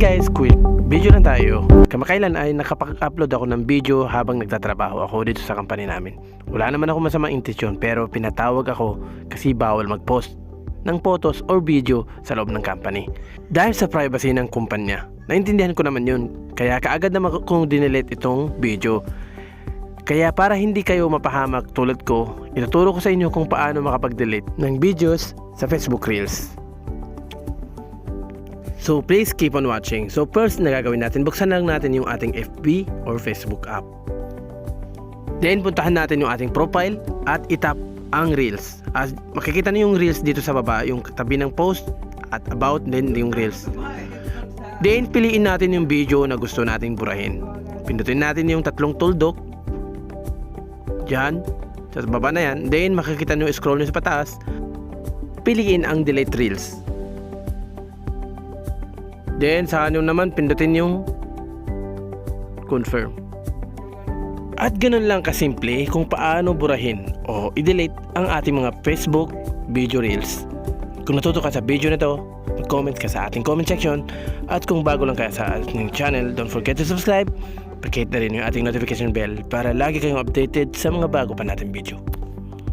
guys, quick video lang tayo. Kamakailan ay nakapag-upload ako ng video habang nagtatrabaho ako dito sa company namin. Wala naman ako masamang intensyon pero pinatawag ako kasi bawal mag-post ng photos or video sa loob ng company. Dahil sa privacy ng kumpanya, naintindihan ko naman yun. Kaya kaagad naman kong dinelete itong video. Kaya para hindi kayo mapahamak tulad ko, ituturo ko sa inyo kung paano makapag-delete ng videos sa Facebook Reels. So please keep on watching. So first na gagawin natin, buksan lang natin yung ating FB or Facebook app. Then puntahan natin yung ating profile at itap ang Reels. As makikita niyo yung Reels dito sa baba, yung tabi ng post at about then yung Reels. Then piliin natin yung video na gusto nating burahin. Pindutin natin yung tatlong tuldok. Diyan. Sa baba na yan. Then makikita niyo scroll niyo sa pataas. Piliin ang delete reels. Then sa nyo naman pindutin yung confirm. At ganun lang kasimple kung paano burahin o i-delete ang ating mga Facebook video reels. Kung natuto ka sa video na to, mag-comment ka sa ating comment section. At kung bago lang ka sa ating channel, don't forget to subscribe. Pakihit na rin yung ating notification bell para lagi kayong updated sa mga bago pa nating video.